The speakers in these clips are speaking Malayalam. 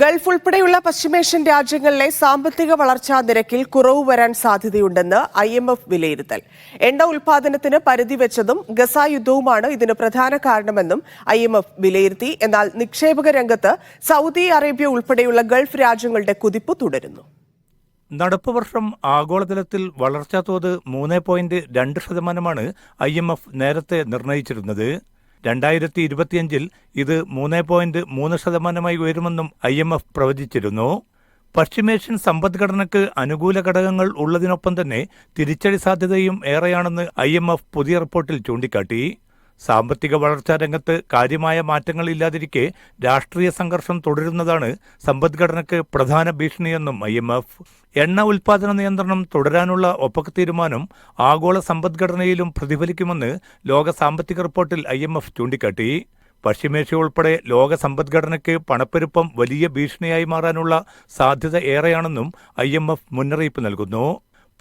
ഗൾഫ് ഉൾപ്പെടെയുള്ള പശ്ചിമേഷ്യൻ രാജ്യങ്ങളിലെ സാമ്പത്തിക വളർച്ചാ നിരക്കിൽ കുറവ് വരാൻ സാധ്യതയുണ്ടെന്ന് ഐ എം എഫ് വിലയിരുത്തൽ. എണ്ണ ഉൽപാദനത്തിന് പരിധി വെച്ചതും ഗസ യുദ്ധവുമാണ് ഇതിന് പ്രധാന കാരണമെന്നും ഐ എം എഫ് വിലയിരുത്തി. എന്നാൽ നിക്ഷേപക രംഗത്ത് സൗദി അറേബ്യ ഉൾപ്പെടെയുള്ള ഗൾഫ് രാജ്യങ്ങളുടെ കുതിപ്പ് തുടരുന്നു. നടപ്പ് വർഷം ആഗോളതലത്തിൽ വളർച്ചാ തോത് മൂന്ന് പോയിന്റ് രണ്ട് ശതമാനമാണ് ഐ എം എഫ് നേരത്തെ നിർണയിച്ചിരുന്നത് രണ്ടായിരത്തി ഇരുപത്തിയഞ്ചിൽ ഇത് മൂന്ന് പോയിന്റ് മൂന്ന് ശതമാനമായി ഉയരുമെന്നും ഐ എം എഫ് പ്രവചിച്ചിരുന്നു. പശ്ചിമേഷ്യൻ സമ്പദ്ഘടനയ്ക്ക് അനുകൂല ഘടകങ്ങൾ ഉള്ളതിനൊപ്പം തന്നെ തിരിച്ചടി സാധ്യതയും ഏറെയാണെന്ന് ഐ പുതിയ റിപ്പോർട്ടിൽ ചൂണ്ടിക്കാട്ടി. സാമ്പത്തിക വളർച്ചാ രംഗത്ത് കാര്യമായ മാറ്റങ്ങൾ ഇല്ലാതിരിക്കെ രാഷ്ട്രീയ സംഘർഷം തുടരുന്നതാണ് സമ്പദ്ഘടനയ്ക്ക് പ്രധാന ഭീഷണിയെന്നും ഐ എം എഫ്. എണ്ണ ഉൽപാദന നിയന്ത്രണം തുടരാനുള്ള ഒപ്പക് തീരുമാനം ആഗോള സമ്പദ്ഘടനയിലും പ്രതിഫലിക്കുമെന്ന് ലോക സാമ്പത്തിക റിപ്പോർട്ടിൽ ഐ എം എഫ് ചൂണ്ടിക്കാട്ടി. പശ്ചിമേഷ്യ ഉൾപ്പെടെ ലോക സമ്പദ്ഘടനയ്ക്ക് പണപ്പെരുപ്പം വലിയ ഭീഷണിയായി മാറാനുള്ള സാധ്യത ഏറെയാണെന്നും ഐ എം എഫ് മുന്നറിയിപ്പ് നൽകുന്നു.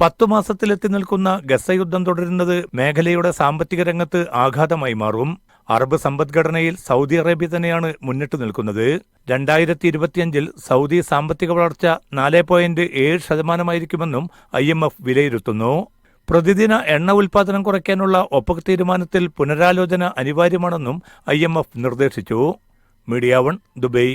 പത്തു മാസത്തിലെത്തി നിൽക്കുന്ന ഗസ യുദ്ധം തുടരുന്നത് മേഖലയുടെ സാമ്പത്തിക രംഗത്ത് ആഘാതമായി മാറും. അറബ് സമ്പദ്ഘടനയിൽ സൗദി അറേബ്യ തന്നെയാണ് മുന്നിട്ട് നിൽക്കുന്നത്. രണ്ടായിരത്തി ഇരുപത്തിയഞ്ചിൽ സൗദി സാമ്പത്തിക വളർച്ച നാല് പോയിന്റ് ഏഴ് ശതമാനമായിരിക്കുമെന്നും ഐ എം എഫ് വിലയിരുത്തുന്നു. പ്രതിദിന എണ്ണ ഉൽപാദനം കുറയ്ക്കാനുള്ള ഒപ്പക് തീരുമാനത്തിൽ പുനരാലോചന അനിവാര്യമാണെന്നും ഐ എം എഫ് നിർദ്ദേശിച്ചു. Media One Dubai.